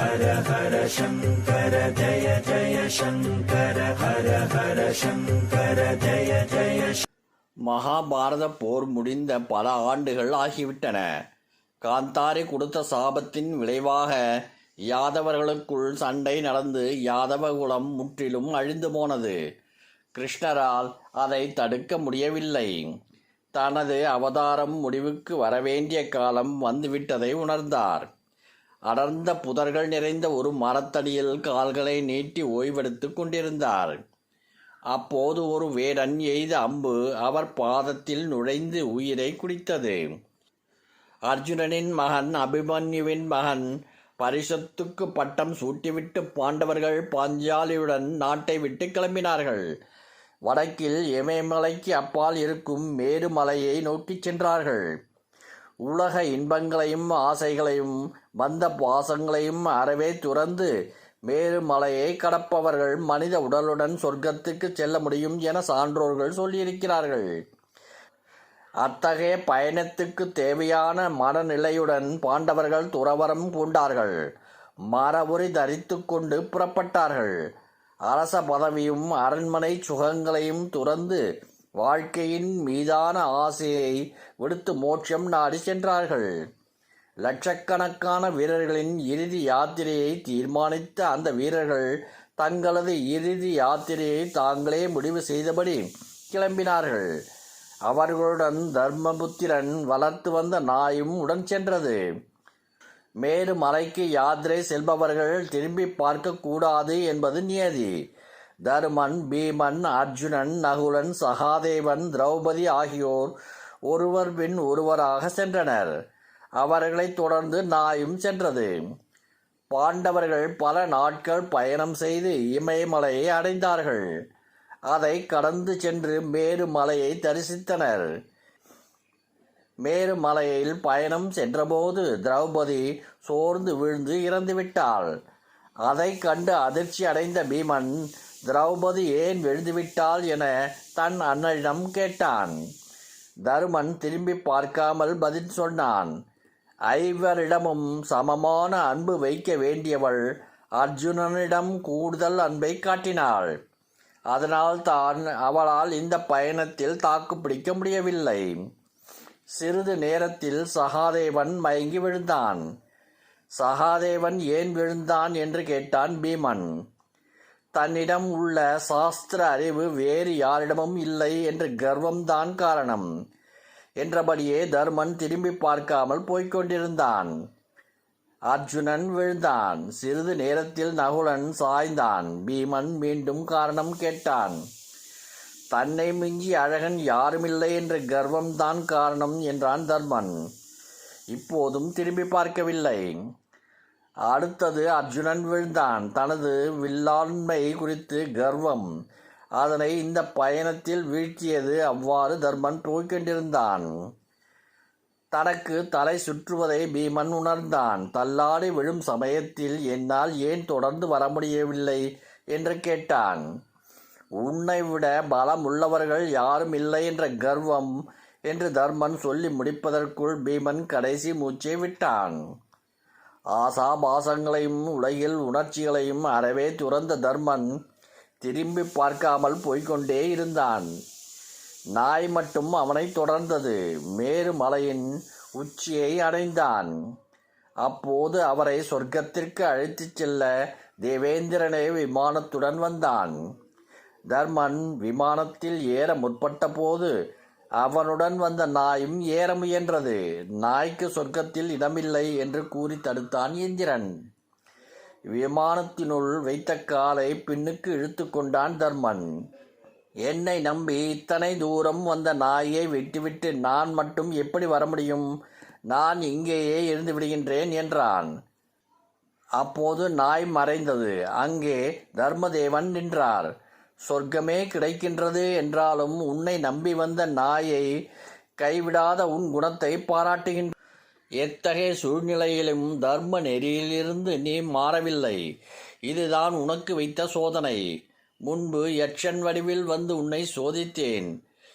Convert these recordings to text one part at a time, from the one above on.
ஹர ஹர சங்கர ஜய ஜய சங்கர ஹர ஹர சங்கர ஜய ஜய மகாபாரத போர் முடிந்த பல ஆண்டுகள் ஆகிவிட்டன. காந்தாரி கொடுத்த சாபத்தின் விளைவாக யாதவர்களுக்குள் சண்டை நடந்து யாதவ குலம் முற்றிலும் அழிந்து போனது. கிருஷ்ணரால் அதை தடுக்க முடியவில்லை. தனது அவதாரம் முடிவுக்கு வரவேண்டிய காலம் வந்துவிட்டதை உணர்ந்தார். அடர்ந்த புதர்கள் நிறைந்த ஒரு மரத்தடியில் கால்களை நீட்டி ஓய்வெடுத்துக் கொண்டிருந்தார் அப்போது ஒரு வேடன் எய்த அம்பு அவர் பாதத்தில் நுழைந்து உயிரை குடித்தது. அர்ஜுனனின் மகன் அபிமன்யுவின் மகன் பரிசத்துக்கு பட்டம் சூட்டிவிட்டு பாண்டவர்கள் பாஞ்சாலியுடன் நாட்டை விட்டு கிளம்பினார்கள். வடக்கில் இமயமலைக்கு அப்பால் இருக்கும் மேருமலையை நோக்கிச் சென்றார்கள். உலக இன்பங்களையும் ஆசைகளையும் வந்த பாசங்களையும் அறவே துறந்து மேருமலையை கடப்பவர்கள் மனித உடலுடன் சொர்க்கத்துக்கு செல்ல முடியும் என சான்றோர்கள் சொல்லியிருக்கிறார்கள். அத்தகைய பயணத்துக்கு தேவையான மனநிலையுடன் பாண்டவர்கள் துறவரம் கொண்டார்கள் மரபுரி தரித்து கொண்டு புறப்பட்டார்கள். அரச பதவியும் அரண்மனை சுகங்களையும் துறந்து வாழ்க்கையின் மீதான ஆசையை விடுத்து மோட்சம் நாடி சென்றார்கள். லட்சக்கணக்கான வீரர்களின் இறுதி யாத்திரையை தீர்மானித்த அந்த வீரர்கள் தங்களது இறுதி யாத்திரையை தாங்களே முடிவு செய்தபடி கிளம்பினார்கள். அவர்களுடன் தர்மபுத்திரன் வளர்த்து வந்த நாயும் உடன் சென்றது. மேலும் மலைக்கு யாத்திரை செல்பவர்கள் திரும்பி பார்க்கக்கூடாது என்பது நியதி. தருமன் பீமன் அர்ஜுனன் நகுலன் சகாதேவன் திரௌபதி ஆகியோர் ஒருவர் பின் ஒருவராக சென்றனர். அவர்களைத் தொடர்ந்து நாயும் சென்றது. பாண்டவர்கள் பல நாட்கள் பயணம் செய்து இமயமலையை அடைந்தார்கள். அதை கடந்து சென்று மேரு மலையை தரிசித்தனர். மேரு மலையில் பயணம் சென்றபோது திரௌபதி சோர்ந்து விழுந்து இறந்துவிட்டாள். அதை கண்டு அதிர்ச்சி அடைந்த பீமன் திரௌபதி ஏன் விழுந்துவிட்டாள் என தன் அண்ணனிடம் கேட்டான். தருமன் திரும்பி பார்க்காமல் பதில் சொன்னான். ஐவரிடமும் சமமான அன்பு வைக்க வேண்டியவள் அர்ஜுனனிடம் கூடுதல் அன்பை காட்டினாள். அதனால் தான் அவளால் இந்த பயணத்தில் தாக்கு பிடிக்க முடியவில்லை. சிறிது நேரத்தில் சகாதேவன் மயங்கி விழுந்தான். சகாதேவன் ஏன் விழுந்தான் என்று கேட்டான் பீமன். தன்னிடம் உள்ள சாஸ்திர அறிவு வேறு யாரிடமும் இல்லை என்ற கர்வம்தான் காரணம். என்றபடியே தர்மன் திரும்பி பார்க்காமல் போய்கொண்டிருந்தான் அர்ஜுனன் விழுந்தான். சிறிது நேரத்தில் நகுலன் சாய்ந்தான். பீமன் மீண்டும் காரணம் கேட்டான். தன்னை மிஞ்சி அழகன் யாருமில்லை என்ற கர்வம்தான் காரணம் என்றான் தர்மன். இப்போதும் திரும்பி பார்க்கவில்லை. அடுத்தது அர்ஜுனன் விழுந்தான். தனது வில்லாண்மை குறித்து கர்வம். அதனை இந்த பயணத்தில் வீழ்த்தியது அவ்வாறு தர்மன் போய்கொண்டிருந்தான் தனக்கு தலை சுற்றுவதை பீமன் உணர்ந்தான். தள்ளாடி விழும் சமயத்தில் என்னால் ஏன் தொடர்ந்து வர முடியவில்லை? என்று கேட்டான். உன்னை விட பலம் உள்ளவர்கள் யாரும் இல்லை என்ற கர்வம் என்று தர்மன் சொல்லி முடிப்பதற்குள் பீமன் கடைசி மூச்சை விட்டான். ஆசாபாசங்களையும் உலகில் உணர்ச்சிகளையும் அறவே துறந்த தர்மன் திரும்பி பார்க்காமல் போய்கொண்டே இருந்தான். நாய் மட்டும் அவனை தொடர்ந்தது. மேரு மலையின் உச்சியை அடைந்தான். அப்போது அவரை சொர்க்கத்திற்கு அழைத்துச் செல்ல தேவேந்திரனே விமானத்துடன் வந்தான். தர்மன் விமானத்தில் ஏற முற்பட்ட போது அவனுடன் வந்த நாயும் ஏற முயன்றது. நாய்க்கு சொர்க்கத்தில் இடமில்லை என்று கூறி தடுத்தான் இந்திரன். விமானத்தினுள் வைத்த காலை பின்னுக்கு இழுத்து கொண்டான் தர்மன். என்னை நம்பி இத்தனை தூரம் வந்த நாயை விட்டுவிட்டு நான் மட்டும் எப்படி வர முடியும்? நான் இங்கேயே இருந்து விடுகின்றேன் என்றான். அப்போது நாய் மறைந்தது. அங்கே தர்மதேவன் நின்றார். சொர்க்கமே கிடைக்கின்றது என்றாலும் உன்னை நம்பி வந்த நாயை கைவிடாத உன் குணத்தை பாராட்டுகின்ற எத்தகைய சூழ்நிலையிலும் தர்ம நெறியிலிருந்து நீ மாறவில்லை. இதுதான் உனக்கு வைத்த சோதனை. முன்பு யட்சன் வடிவில் வந்து உன்னை சோதித்தேன்.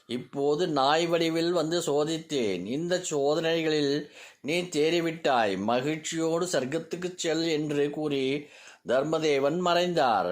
இப்போது நாய் வடிவில் வந்து சோதித்தேன். இந்த சோதனைகளில் நீ தேறிவிட்டாய். மகிழ்ச்சியோடு சர்க்கத்துக்குச் செல் என்று கூறி தர்மதேவன் மறைந்தார்.